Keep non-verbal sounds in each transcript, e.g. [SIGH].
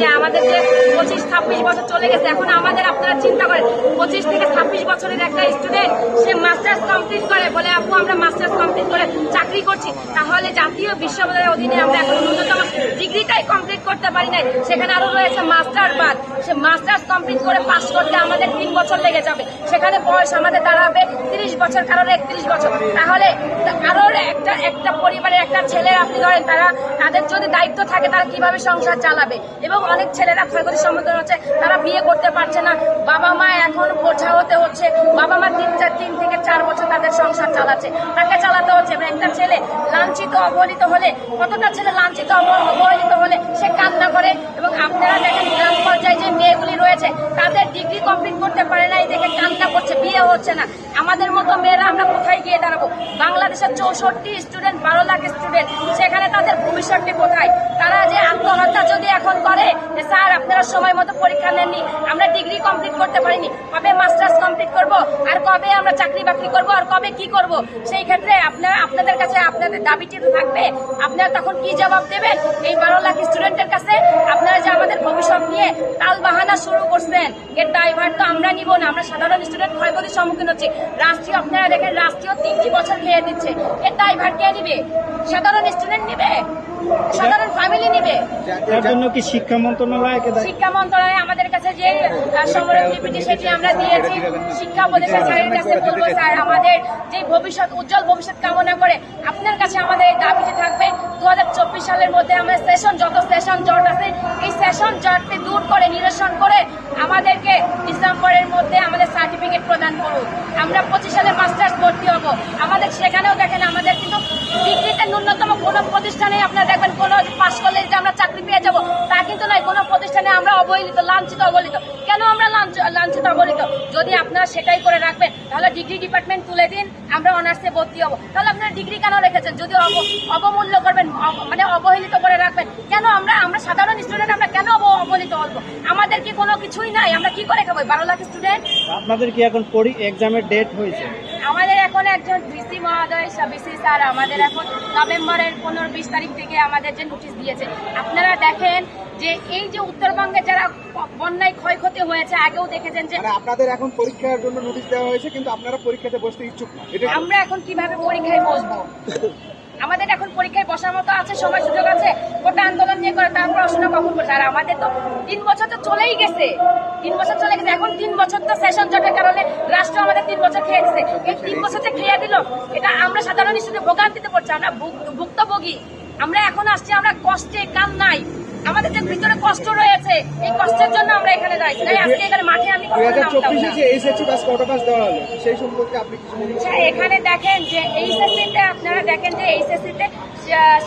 যে আমাদের যে পঁচিশ, ছাব্বিশ বছর চলে গেছে, এখন আমাদের আপনারা চিন্তা করেন, পঁচিশ থেকে ছাব্বিশ বছরের একটা স্টুডেন্ট সে মাস্টার্স কমপ্লিট করে বলে, আপু, আমরা মাস্টার্স কমপ্লিট করে চাকরি করছি। তাহলে জাতীয় বিশ্ববিদ্যালয়ের অধীনে আমরা এখন ন্যূনতম ডিগ্রিটাই কমপ্লিট করতে পারি নাই। সেখানে আরও রয়েছে মাস্টার বাদ। মাস্টার্স কমপ্লিট করে পাস করতে আমাদের তিন বছর লেগে যাবে। সেখানে বয়স আমাদের দাঁড়াবে তিরিশ বছর কারোর একত্রিশ বছর। তাহলে আরও একটা একটা পরিবারের একটা ছেলে আপনি ধরেন, তারা, তাদের যদি দায়িত্ব থাকে, তারা কীভাবে সংসার চালাবে? এবং অনেক ছেলেরা ক্ষয়ক্ষতির সম্মুখীন হচ্ছে, তারা বিয়ে করতে পারছে না। বাবা মা এখন বোঝা হতে হচ্ছে, বাবা মা তিন চার, তিন থেকে চার বছর তাদের সংসার চালাচ্ছে। তাকে চালাতে হচ্ছে একটা ছেলে লাঞ্ছিত, অবহেলিত হলে, কতটা ছেলে লাঞ্ছিত অব- অবহেলিত হলে সে কান্না করে? এবং আপনারা দেখেন গ্রাম পর্যায়ে যে মেয়েগুলি রয়েছে, তাদের ডিগ্রি কমপ্লিট করতে পারে নাই, দেখে কান্না করছে, বিয়ে হচ্ছে না। আমাদের মতো মেয়েরা আমরা কোথায় গিয়ে দাঁড়াবো? বাংলাদেশের চৌষট্টি স্টুডেন্ট বারো লাখ স্টুডেন্ট সেখানে তাদের ভবিষ্যৎটি কোথায়? তারা যে আত্মহত্যা যদি এখন করে স্যার আপনারা সময় মতো পরীক্ষা নেননি, আমরা ডিগ্রি কমপ্লিট করতে পারিনি। কবে মাস্টার্স কমপ্লিট করব, আর কবে আমরা চাকরি বাকরি করব, আর কবে কি করব, সেই ক্ষেত্রে আপনারা, আপনাদের কাছে আপনাদের দাবিটি থাকবে। আপনারা তখন কি জবাব দেবেন? এই বারো লাখ স্টুডেন্টের কাছে আপনারা যে আমাদের ভবিষ্যৎ নিয়ে তাল বাহানা শুরু করছেন, এর ড্রাইভার তো আমরা নিব না, আমরা সাধারণ স্টুডেন্ট ক্ষয়ক্ষতির সম্মুখীন হচ্ছি। রাষ্ট্রীয়, আপনারা দেখেন, রাষ্ট্রীয় তিনটি বছর খেয়ে দিচ্ছে। এর ড্রাইভার কে নিবে? সাধারণ স্টুডেন্ট নিবে? ফ্যামিলি নিবে। তার জন্য কি শিক্ষা মন্ত্রণালয়কে? শিক্ষা মন্ত্রণালয় আমাদের কাছে যে সমরলিপিটি সেটি আমরা দিয়েছি শিক্ষা উপদেষ্টা স্যারের কাছে বলব স্যার আমাদের যে ভবিষ্যৎ উজ্জ্বল ভবিষ্যৎ কামনা করে আপনার কাছে আমাদের এই দাবিটি থাকবে। দু সালের মধ্যে আমরা সেশন যত সেশন জট আছে এই সেশন জটকে দূর করে নিরসন করে আমাদেরকে ডিসেম্বরের মধ্যে আমাদের সার্টিফিকেট প্রদান করুন। আমরা পঁচিশ সালে মাস্টার্স ভর্তি হব। আমাদের সেখানেও দেখেন আমাদের ডিগ্রিতে ন্যূনতম কোনো প্রতিষ্ঠানে আপনারা দেখবেন কোনো পাশ করলে যে আমরা চাকরি পেয়ে যাব, তা কিন্তু নয়। কোনো প্রতিষ্ঠানে আমরা অবহেলিত, লাঞ্ছিত, অবহেলিত। কেন আমরা লাঞ্ছ- লাঞ্ছিত, অবহেলিত? যদি আপনারা সেটাই করে রাখবেন, তাহলে ডিগ্রি ডিপার্টমেন্ট তুলে দিন, আমরা অনার্সে ভর্তি হব। তাহলে আপনারা ডিগ্রি কেন রেখেছেন? যদি অব- অবমূল্য করবেন মানে অবহেলিত করে রাখবেন, কেন আমরা আমরা সাধারণ স্টুডেন্ট আমরা কেন অব- অবহেলিত হব? আমাদের কি কোনো কিছুই নাই? আমরা কি করে খাব? বারো লাখ স্টুডেন্ট আপনাদের কি এখন পরি এক্সামের ডেট হয়েছে? এখন একজন ডিসি মহোদয় বিসি স্যার আমাদের এখন নভেম্বরের পনেরো বিশ তারিখ থেকে আমাদের যে নোটিশ দিয়েছে। আপনারা দেখেন যে এই যে উত্তরবঙ্গে যারা বন্যায় ক্ষয়ক্ষতি হয়েছে আগেও দেখেছেন যে মানে আপনাদের এখন পরীক্ষার জন্য নোটিশ দেওয়া হয়েছে কিন্তু আপনারা পরীক্ষাতে বসতে ইচ্ছুক আমরা এখন কীভাবে পরীক্ষায় বসবো? [LAUGHS] আমাদের এখন পরীক্ষায় বসার মতো আছে, সময় সুযোগ আছে, গোটা আন্দোলন নিয়ে করে তার পড়াশোনা কখন করছে আর আমাদের তো তিন বছর তো চলেই গেছে। তিন বছর চলে গেছে। এখন তিন বছর তো সেশন জটের কারণে রাষ্ট্র আমাদের তিন বছর খেয়ে দিচ্ছে এই তিন বছর যে খেয়ে দিল, এটা আমরা সাধারণ হিসেবে ভোগান্তিতে পড়ছি। আমরা ভুগ- ভুক্তভোগী। আমরা এখন আসছি, আমরা কষ্টে কাম নাই আমাদের যে ভিতরে কষ্ট রয়েছে এই কষ্টের জন্য আমরা এখানে দাঁড়াইছি তাই আজকে এখানে মাঠে আমি না। আচ্ছা এখানে দেখেন যে এইচএসসিতে আপনারা দেখেন যে এইচএসসিতে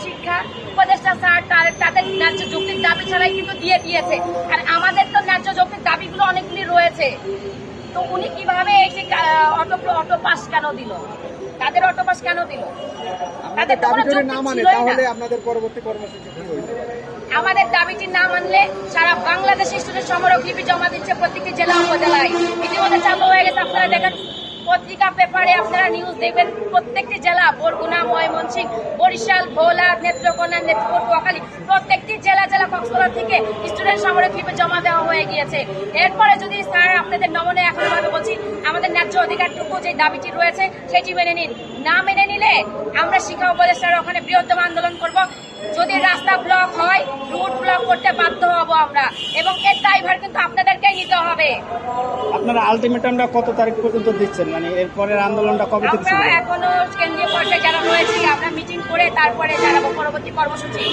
শিক্ষা উপদেষ্টা স্যার তাদের ন্যায্য যৌক্তিক দাবি ছাড়াই কিন্তু দিয়ে দিয়েছে। আর আমাদের তো ন্যায্য যৌক্তিক দাবিগুলো অনেকগুলি রয়েছে। তো উনি কীভাবে এই যে অটো অটো পাস কেন দিল? তাদের অটো পাস কেন দিল? তাদের তো কোনো না যৌক্তিক মানে না। তাহলে আপনাদের পরবর্তী কর্মসূচি কি হইতে পারে? আমাদের দাবিটি না মানলে সারা বাংলাদেশ স্টুডেন্ট সমরকলিপি জমা দিচ্ছে প্রত্যেকটি জেলা উপজেলায়। ইতিমধ্যে চালু হয়ে গেছে, আপনারা দেখেন, পত্রিকা পেপারে আপনারা নিউজ দেখবেন, প্রত্যেকটি জেলা, বরগুনা, ময়মনসিংহ, বরিশাল, ভোলা, নেত্রকোনা, নেত্রকোট, নোয়াখালী, প্রত্যেকটি জেলা জেলা কক্সবাজার থেকে স্টুডেন্ট সমরকলিপি জমা দেওয়া হয়ে গিয়েছে। এরপরে যদি স্যার আপনাদের নমনে এখন ভাবে বলছি অধিকারটুকু যে দাবিটি রয়েছে সেটি মেনে নিন। না মেনে নিলে আমরা শিক্ষা উপদেষ্টার ওখানে বৃহত্তম আন্দোলন করব। যদি রাস্তা ব্লক হয় রুট ব্লক করতে বাধ্য হব আমরা। এবং এর ড্রাইভার কিন্তু আপনাদেরকেই নিতে হবে। আপনারা আলটিমেটামটা কত তারিখ পর্যন্ত দিচ্ছেন? মানে এরপরের আন্দোলনটা কবে থেকে আমরা শুরু হবে? এখনও কেন্দ্রীয় পর্যায়ে যারা রয়েছি আমরা মিটিং করে তারপরে জানাব পরবর্তী কর্মসূচি।